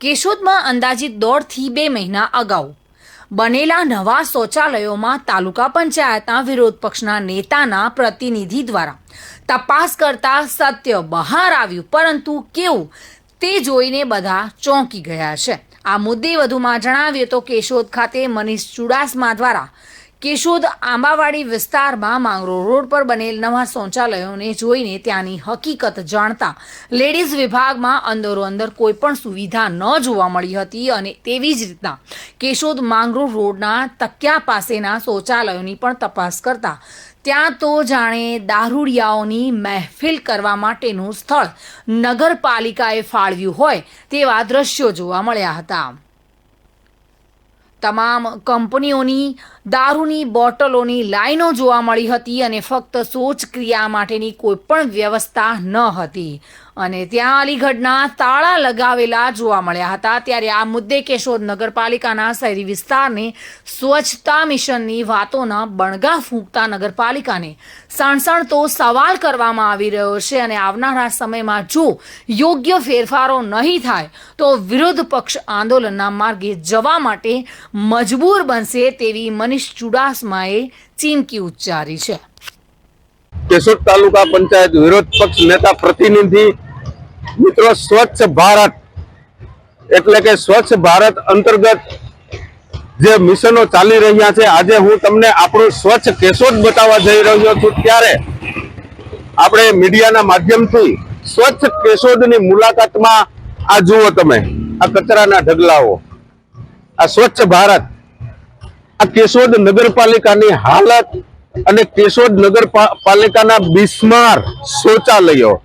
કેશોદમાં અંદાજિત દોઢથી બે મહિના અગાઉ. બનેલા નવા શૌચાલયોમાં તાલુકા પંચાયતના વિરોધ પક્ષના નેતાના પ્રતિનિધિ દ્વારા તપાસ કરતા સત્ય બહાર આવ્યું, પરંતુ કેવું તે જોઈને બધા ચોંકી ગયા છે. આ મુદ્દે વધુમાં જણાવીએ તો કેશોદ ખાતે મનીષ ચુડાસમા દ્વારા કેશોદ આંબાવાડી વિસ્તારમાં માંગરો રોડ પર બનેલ નવા શૌચાલયોને જોઈને ત્યાંની હકીકત જાણતા લેડીઝ વિભાગમાં અંદરો અંદર કોઈ પણ સુવિધા ન જોવા મળી હતી અને તેવી જ રીતના કેશોદ માંગરો રોડના તકિયા પાસેના શૌચાલયોની પણ તપાસ કરતા ત્યાં તો જાણે દારૂડિયાઓની મહેફિલ કરવા માટેનું સ્થળ નગરપાલિકાએ ફાળવ્યું હોય તેવા દ્રશ્યો જોવા મળ્યા હતા. તમામ કંપનીઓની દારૂની બોટલોની લાઈનો જોવા મળી હતી અને ફક્ત શૌચક્રિયા માટેની કોઈ પણ વ્યવસ્થા ન હતી. અને ત્યાં અલીગઢના તાળા લગાવેલા જોવા મળ્યા હતા. ત્યારે આ મુદ્દે કેશોદ નગરપાલિકાના શહેરી વિસ્તારને સ્વચ્છતા મિશનની વાતોના બણગા ફૂંકતા નગરપાલિકાને સણસણતો સવાલ કરવામાં આવી રહ્યો છે અને આવનારા સમયમાં જો યોગ્ય ફેરફારો નહીં થાય, તો વિરોધ પક્ષ આંદોલનના માર્ગે જવા માટે મજબૂર બનશે તેવી મનીષ ચુડાસમાએ ચીમકી ઉચ્ચારી છે. કેશોદ તાલુકા પંચાયત વિરોધ પક્ષ નેતા પ્રતિનિધિ મિત્રો, સ્વચ્છ ભારત. એટલે કે સ્વચ્છ ભારત અંતર્ગત જે મિશનો ચાલી રહ્યા છે, આજે હું તમને આપણું સ્વચ્છ કેશોદ બતાવવા જઈ રહ્યો છું. ત્યારે આપણે મીડિયાના માધ્યમથી સ્વચ્છ કેશોદની મુલાકાતમાં આ જુઓ તમે, આ કચરાના ઢગલાઓ. આ સ્વચ્છ ભારત. આ કેશોદ નગરપાલિકાની હાલત અને કેશોદ નગરપાલિકાના બિસ્માર શૌચાલયો,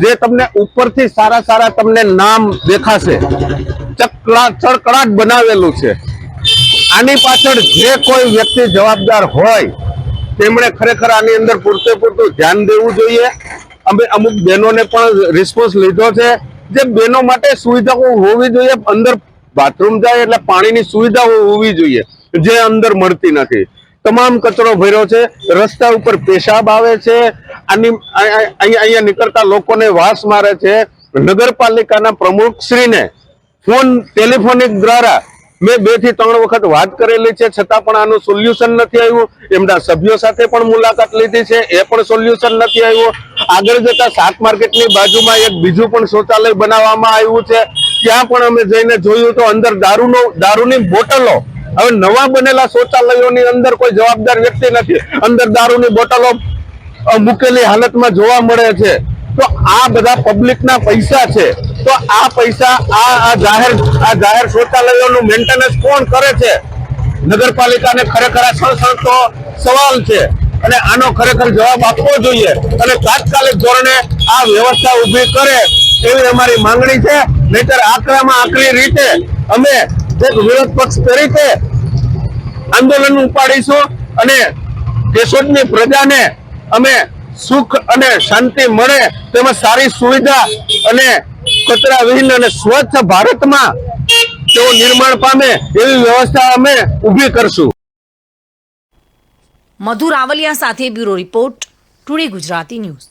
જે તમને ઉપરથી સારા સારા તમને નામ દેખાશે. ચળકળાટ બનાવેલું છે. આની પાછળ જે કોઈ વ્યક્તિ જવાબદાર હોય, તેમણે ખરેખર આની અંદર પૂરતે પૂરતું ધ્યાન દેવું જોઈએ. અમે અમુક બહેનોને પણ રિસ્પોન્સ લીધો છે જે બહેનો માટે સુવિધાઓ હોવી જોઈએ. અંદર બાથરૂમ જાય એટલે પાણીની સુવિધાઓ હોવી જોઈએ. જે અંદર મળતી નથી. તમામ કચરો ભર્યો છે, રસ્તા ઉપર પેશાબ આવે છે, આની અહીંયા નીકળતા લોકોને વાસ મારે છે. નગરપાલિકાના પ્રમુખશ્રીને ફોન ટેલિફોનિક દ્વારા મેં બેથી ત્રણ વખત વાત કરેલી છે, છતાં પણ આનું સોલ્યુશન નથી આવ્યું. એમના સભ્યો સાથે પણ મુલાકાત લીધી છે, એ પણ સોલ્યુશન નથી આવ્યું. આગળ જતા શાક માર્કેટની બાજુમાં એક બીજું પણ શૌચાલય બનાવવામાં આવ્યું છે. ત્યાં પણ અમે જઈને જોયું તો અંદર દારૂનો દારૂની બોટલો હવે નવા બનેલા શૌચાલયોની અંદર કોઈ જવાબદાર વ્યક્તિ નથી. અંદર દારૂની બોટલો મૂકેલી હાલતમાં જોવા મળે છે. તો આ બધા પબ્લિકના પૈસા છે. તો આ પૈસા, આ આ જાહેર આ જાહેર શૌચાલયોનું મેન્ટેનન્સ કોણ કરે છે? નગરપાલિકાને ખરેખર આ સળસળતો સવાલ છે. અને આનો ખરેખર જવાબ આપવો જોઈએ. અને તાત્કાલિક ધોરણે આ વ્યવસ્થા ઊભી કરે એવી અમારી માંગણી છે. નહીતર આકરામાં આકરી રીતે અમે એક વિરોધ પક્ષ તરીકે આંદોલન ઉપાડીશું અને કેશોદની પ્રજાને અમે સુખ અને શાંતિ મળે તેમજ સારી સુવિધા અને કચરા વિહીન અને સ્વચ્છ ભારતમાં તેઓ નિર્માણ પામે એવી વ્યવસ્થા અમે ઊભી કરશું. મધુ રાવલિયા સાથે bureau report, today Gujarati news.